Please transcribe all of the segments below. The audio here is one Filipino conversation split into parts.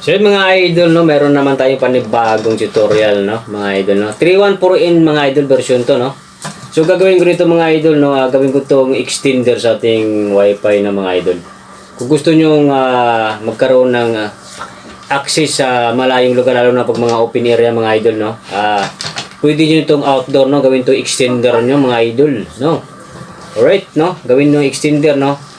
So yun mga idol, no, meron naman tayong panibagong tutorial, no, mga idol, no. 314in mga idol version to, no. So gagawin ko nito mga idol, no, ah, gawin ko tong extender sa ating wifi na mga idol. Kung gusto nyo magkaroon ng ah, access sa malayong lugar, lalo na pag mga open area mga idol, no, ah, pwede nyo itong outdoor, no, gawin to extender nyo mga idol, no. Alright, no, gawin nyo extender, no.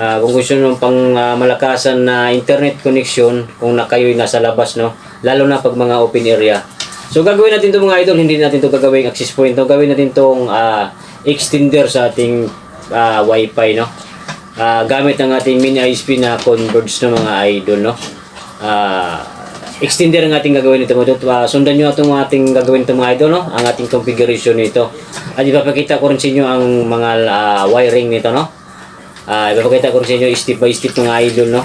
Ah, kung gusto nyo pang ah, malakasan na internet connection kung na kayo'y nasa labas, no? Lalo na pag mga open area. So gagawin natin 'to mga idol, hindi natin 'to gagawing access point. No? Gawin natin 'tong ah, extender sa ating ah, wifi, no? Ah, gamit ang ating mini ISP na converge no mga idol, no? Ah, extender ang ating gagawin nito mga. Ah, sundan nyo itong ating gagawin ito mga idol, no? Ang ating configuration nito. At ipapakita ko rin sa inyo ang mga ah, wiring nito, no? Ah, ipapakita ko sa inyo step by step mga idol, no?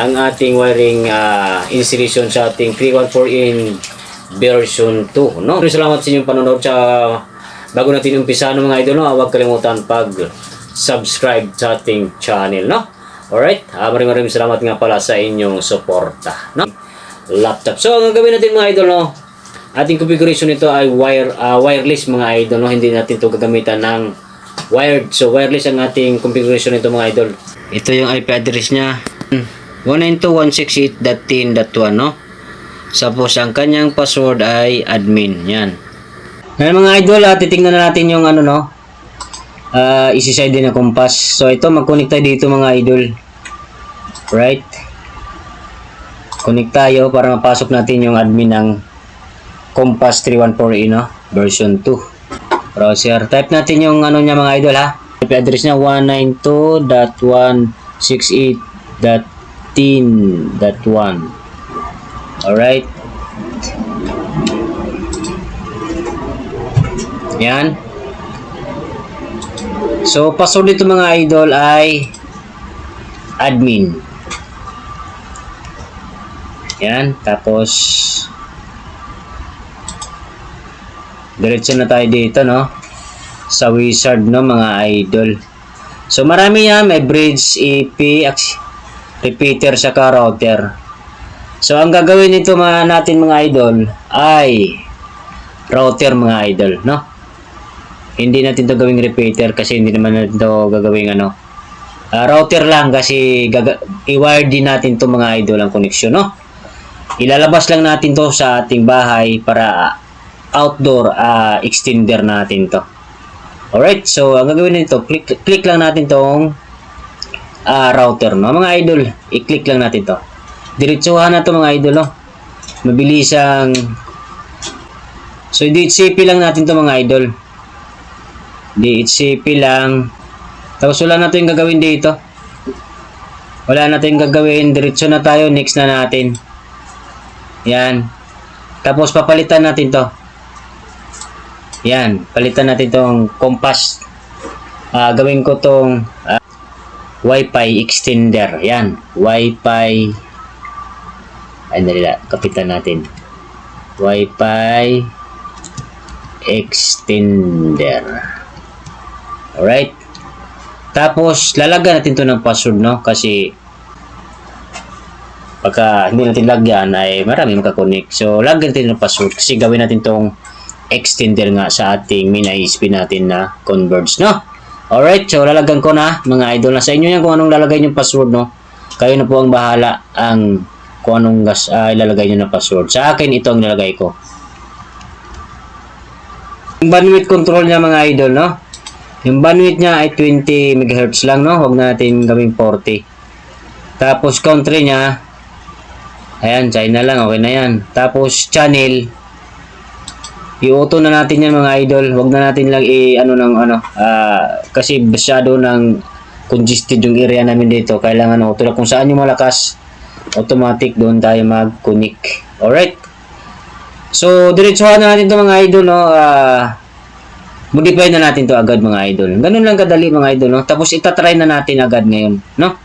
Ang ating wiring ah, installation sa ating 314 in version 2, no? Salamat sa inyong panonood sa bago natin umpisa no mga idol, no? Huwag kalimutan pag subscribe sa ating channel, no? Alright, ah, maraming maraming salamat nga pala sa inyong suporta, no? Laptop. So, ang gagawin natin mga idol, no? Ating configuration nito ay wire ah, wireless mga idol, no? Hindi natin to gagamitan ng wired. So, wireless ang ating configuration nito mga idol. Ito yung IP address niya. 192.168.10.1, no? Tapos, ang kanyang password ay admin. Yan. Ngayon mga idol, ah, titingnan na natin yung ano, no? Uh, isiside din na compass. So, ito, mag-connect dito mga idol. Right? Connect tayo para mapasok natin yung admin ng Compass 314E, no? Version 2 browser. Type natin yung ano niya mga idol ha. IP address niya 192.168.10.1 Alright. Yan. So, password dito mga idol ay admin. Yan. Tapos, Diretso na tayo dito, no? Sa wizard, no, mga idol. So, marami yan. May bridge, EP, repeater, saka router. So, ang gagawin nito mga natin, mga idol, ay router, mga idol, no? Hindi natin to gawing repeater kasi hindi naman natin to gagawing ano. Ah, router lang kasi i-wire din natin to mga idol ang connection, no? Ilalabas lang natin to sa ating bahay para outdoor ah, extender natin to. Alright, so ang gagawin nito, click, click lang natin tong ah, router, no? Mga idol, i-click lang natin to. Diretsuhan na to mga idol, no? Mabilis ang... So, DHCP lang natin to mga idol. DHCP lang. Tapos wala na to yung gagawin dito. Wala na to yung gagawin. Diretso na tayo. Next na natin. Yan. Tapos papalitan natin to. Yan, palitan natin tong compass. Ah, gawin ko tong ah, Wi-Fi extender. Yan, Wi-Fi ay nalila, kapitan natin. Wi-Fi extender. Alright. Tapos, lalagyan natin to ng password, no? Kasi, pagka hindi natin lagyan, ay marami makakonect. So, lagyan natin ng password kasi gawin natin tong extender nga sa ating mini ISP natin na Converge, no? Alright, so lalagyan ko na, mga idol, na sa inyo yan kung anong lalagay yung password, no? Kayo na po ang bahala ang kung anong gas, uh, ilalagay nyo na password. Sa akin, ito ang nilalagay ko. Yung bandwidth control niya, mga idol, no? Yung bandwidth niya ay 20 MHz lang, no? Huwag natin gawing 40. Tapos, country niya, ayan, China lang, okay na yan. Tapos, channel, i-auto na natin yan mga idol. Huwag na natin lang i ano ng ano ah, kasi masyado ng congested yung area namin dito. Kailangan auto lang kung saan yung malakas automatic doon tayo mag-connect. Alright. So, diretsuhan na natin to mga idol, no? Ah, modify na natin to agad mga idol. Ganun lang kadali mga idol, no? Tapos itatry na natin agad ngayon, no?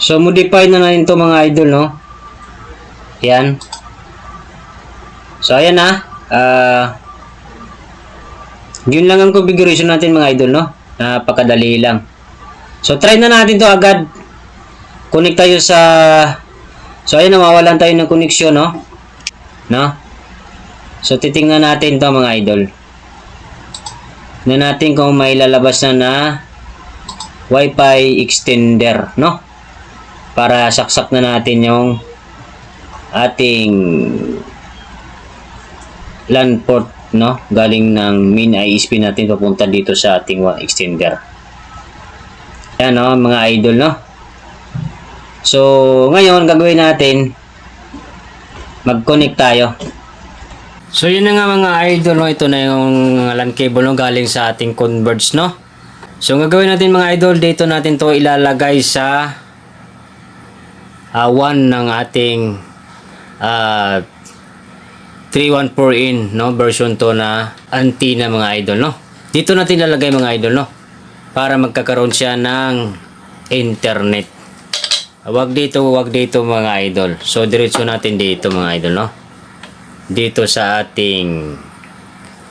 So, modify na natin to mga idol, no? Yan. So, ayan na. Ah, yun lang ang configuration natin mga idol, no? Napakadali lang. So, try na natin to agad. Connect tayo sa So ayun, nawawalan tayo ng koneksyon, no? No? So titingnan natin to mga idol. Na natin kung may lalabas na na Wi-Fi extender, no? Para saksak na natin yung ating LAN port, no? Galing ng main ISP natin papunta dito sa ating wa- extender. Yan, no? Mga idol, no? So, ngayon, gagawin natin, mag-connect tayo. So, yun na nga mga idol, no? Ito na yung LAN cable, no? Galing sa ating Converge, no? So, gagawin natin mga idol, dito natin to ilalagay sa uh, one ng ating uh, 314 in, no? Version to na antenna mga idol, no? Dito natin ilalagay mga idol, no? Para magkakaroon siya ng internet. Wag dito, wag dito mga idol. So, diretso natin dito mga idol, no? Dito sa ating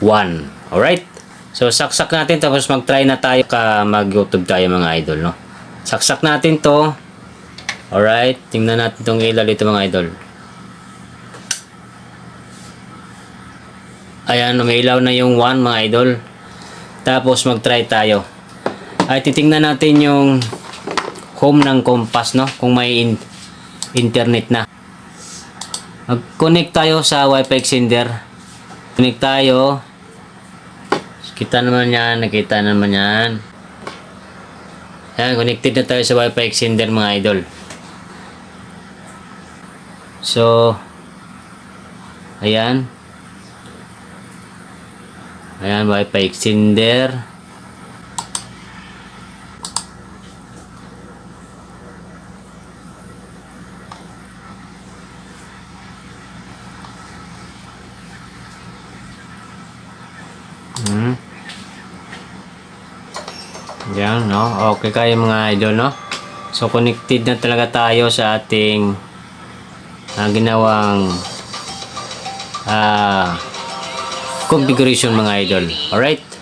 one. Alright? So, saksak natin tapos mag-try na tayo ka mag-YouTube tayo mga idol, no? Saksak natin to. Alright? Tingnan natin tong ilaw dito mga idol. Ayan, may ilaw na yung one mga idol. Tapos mag-try tayo. Ay, titingnan natin yung home ng Compass, no? Kung may in- internet na. Mag-connect tayo sa Wi-Fi extender. Connect tayo. Kita naman yan, nakita naman yan. Ayan, connected na tayo sa Wi-Fi extender mga idol. So, ayan. Ayan, Wi-Fi extender. Hmm. Yan, no? Okay kayo mga idol, no? So, connected na talaga tayo sa ating ah, ginawang ah configuration mga idol. Alright?